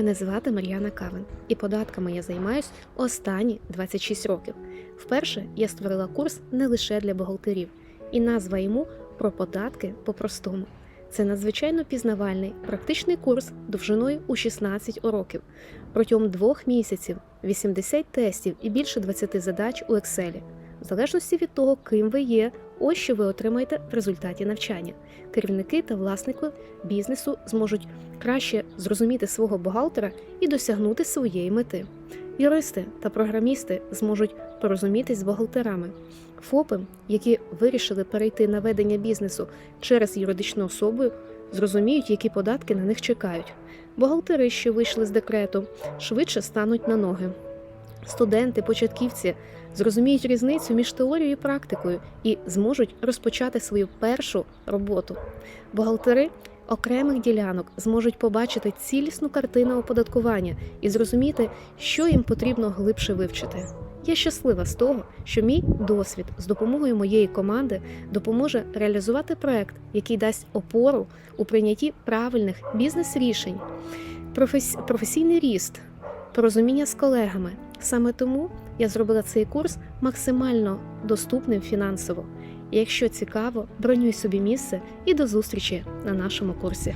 Мене звати Мар'яна Кавен, і податками я займаюсь останні 26 років. Вперше я створила курс не лише для бухгалтерів, і назва йому про податки по-простому. Це надзвичайно пізнавальний практичний курс довжиною у 16 уроків. Протягом двох місяців 80 тестів і більше 20 задач у Excel. В залежності від того, ким ви є, ось що ви отримаєте в результаті навчання. Керівники та власники бізнесу зможуть краще зрозуміти свого бухгалтера і досягнути своєї мети. Юристи та програмісти зможуть порозумітись з бухгалтерами. ФОПи, які вирішили перейти на ведення бізнесу через юридичну особу, зрозуміють, які податки на них чекають. Бухгалтери, що вийшли з декрету, швидше стануть на ноги. Студенти, початківці зрозуміють різницю між теорією і практикою і зможуть розпочати свою першу роботу. Бухгалтери окремих ділянок зможуть побачити цілісну картину оподаткування і зрозуміти, що їм потрібно глибше вивчити. Я щаслива з того, що мій досвід з допомогою моєї команди допоможе реалізувати проект, який дасть опору у прийнятті правильних бізнес-рішень, професійний ріст, порозуміння з колегами. Саме тому я зробила цей курс максимально доступним фінансово. Якщо цікаво, бронюй собі місце і до зустрічі на нашому курсі.